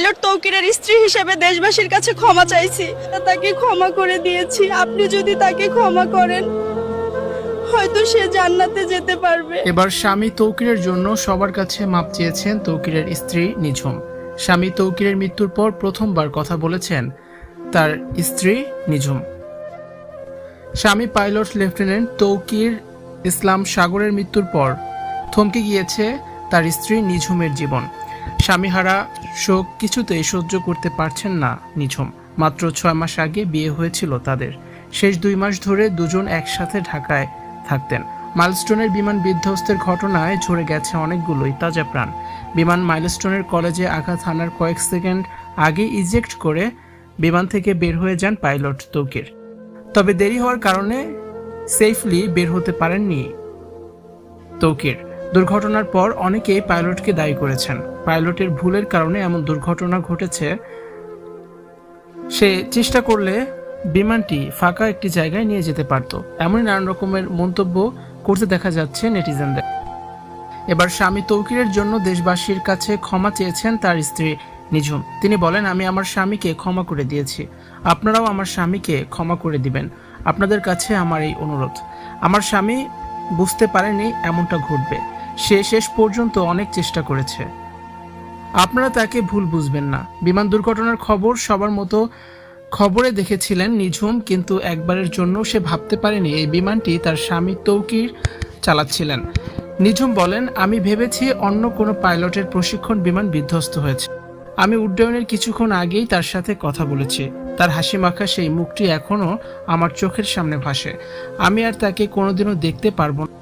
Pilot তৌকিরের স্ত্রী হিসেবে দেশবাসীর কাছে ক্ষমা চাইছি। তাকে ক্ষমা করে দিয়েছি। আপনি যদি তাকে ক্ষমা করেন, হয়তো সে জান্নাতে যেতে পারবে। এবার স্বামী তৌকিরের জন্য সবার কাছে মাপ চেয়েছেন তৌকিরের স্ত্রী নিঝুম। স্বামী তৌকিরের মৃত্যুর পর প্রথমবার কথা বলেছেন তার স্ত্রী নিঝুম। স্বামী পাইলট লেফটেন্যান্ট তৌকির ইসলাম সাগরের মৃত্যুর পর থমকে গিয়েছে তার স্ত্রী নিঝুমের জীবন। স্বামীহারা শোক কিছুতেই সহ্য করতে পারছেন না নিঝুম। মাত্র ছয় মাস আগে বিয়ে হয়েছিল তাদের। শেষ দুই মাস ধরে দুজন একসাথে ঢাকায় থাকতেন। মাইলস্টোনের বিমান বিধ্বস্তের ঘটনায় ঝরে গেছে অনেকগুলোই তাজা প্রাণ। বিমান মাইলস্টোনের কলেজে আঘাত হানার কয়েক সেকেন্ড আগে ইজেক্ট করে বিমান থেকে বের হয়ে যান পাইলট তৌকির। তবে দেরি হওয়ার কারণে সেফলি বের হতে পারেননি তৌকির। দুর্ঘটনার পর অনেকেই পাইলটকে দায়ী করেছেন। পাইলটের ভুলের কারণে এমন দুর্ঘটনা ঘটেছে। সে চেষ্টা করলে বিমানটি ফাঁকা একটি জায়গায় নিয়ে যেতে পারত। এমনই নানান রকমের মন্তব্য করতে দেখা যাচ্ছে নেটিজেনদের। এবার স্বামী তৌকিরের জন্য দেশবাসীর কাছে ক্ষমা চেয়েছেন তার স্ত্রী নিঝুম। তিনি বলেন, আমি আমার স্বামীকে ক্ষমা করে দিয়েছি। আপনারাও আমার স্বামীকে ক্ষমা করে দিবেন। আপনাদের কাছে আমার এই অনুরোধ। আমার স্বামী বুঝতে পারেনি এমনটা ঘটবে। সে শেষ পর্যন্ত অনেক চেষ্টা করেছে। আপনারা তাকে ভুল বুঝবেন না। বিমান দুর্ঘটনার খবর সবার মতো খবরে দেখেছিলেন নিঝুম, কিন্তু একবারের জন্য সে ভাবতে পারেনি এই বিমানটি তার স্বামী তৌকির চালাচ্ছিলেন। নিঝুম বলেন, আমি ভেবেছি অন্য কোনো পাইলটের প্রশিক্ষণ বিমান বিধ্বস্ত হয়েছে। আমি উড্ডয়নের কিছুক্ষণ আগেই তার সাথে কথা বলেছি। তার হাসি মাখা সেই মুখটি এখনও আমার চোখের সামনে ভাসে। আমি আর তাকে কোনোদিনও দেখতে পারব না।